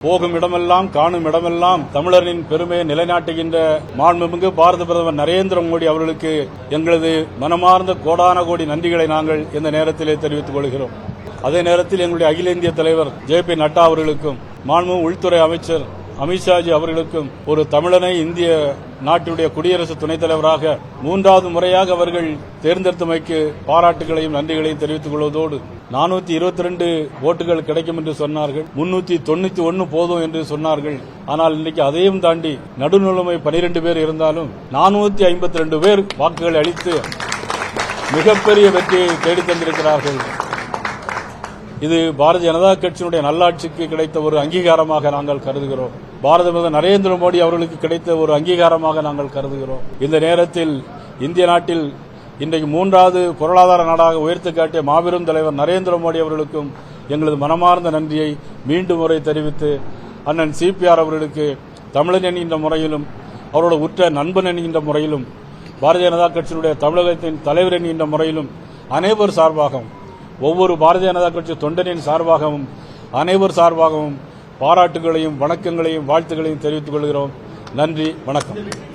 போகும் இடமெல்லாம் காணும் இடமெல்லாம் தமிழரின் பெருமையை நிலைநாட்டுகின்ற மாண்புமிகு பாரத பிரதமர் நரேந்திர மோடி அவர்களுக்கு எங்களது மனமார்ந்த கோடான கோடி நன்றிகளை நாங்கள் இந்த நேரத்திலே தெரிவித்துக் கொள்கிறோம். அதே நேரத்தில் எங்களுடைய அகில இந்திய தலைவர் ஜே பி நட்டா அவர்களுக்கும் மாண்பு உள்துறை அமைச்சர் அமித்ஷாஜி அவர்களுக்கும் ஒரு தமிழனை இந்திய நாட்டுடைய குடியரசு துணைத் தலைவராக மூன்றாவது முறையாக அவர்கள் தேர்ந்தெடுத்தமைக்கு பாராட்டுகளையும் நன்றிகளையும் தெரிவித்துக் கொள்வதோடு நானூத்தி இருபத்தி ரெண்டு ஓட்டுகள் கிடைக்கும் என்று சொன்னார்கள். முன்னூத்தி தொண்ணூத்தி ஒன்னு போதும் என்று சொன்னார்கள். ஆனால் இன்னைக்கு அதையும் தாண்டி நடுநிலைமை பனிரெண்டு பேர் இருந்தாலும் நானூத்தி ஐம்பத்தி ரெண்டு பேர் வாக்குகளை அளித்து மிகப்பெரிய வெற்றியை தேடி தந்திருக்கிறார்கள். இது பாரதிய ஜனதா கட்சியினுடைய நல்லாட்சிக்கு கிடைத்த ஒரு அங்கீகாரமாக நாங்கள் கருதுகிறோம். பாரத பிரதமர் நரேந்திர மோடி அவர்களுக்கு கிடைத்த ஒரு அங்கீகாரமாக நாங்கள் கருதுகிறோம். இந்த நேரத்தில் இந்திய நாட்டில் இன்றைக்கு மூன்றாவது பொருளாதார நாடாக உயர்த்து காட்டிய மாபெரும் தலைவர் நரேந்திர மோடி அவர்களுக்கும் எங்களது மனமார்ந்த நன்றியை மீண்டும் முறை தெரிவித்து அண்ணன் சிபிஆர் அவர்களுக்கு தமிழன் என்கின்ற முறையிலும் அவரோட உற்ற நண்பன் என்கின்ற முறையிலும் பாரதிய ஜனதா கட்சியினுடைய தமிழகத்தின் தலைவர் என்கின்ற முறையிலும் அனைவர் சார்பாகவும் ஒவ்வொரு பாரதிய ஜனதா கட்சி தொண்டனின் சார்பாகவும் அனைவர் சார்பாகவும் பாராட்டுகளையும் வணக்கங்களையும் வாழ்த்துக்களையும் தெரிவித்துக் கொள்கிறோம். நன்றி வணக்கம்.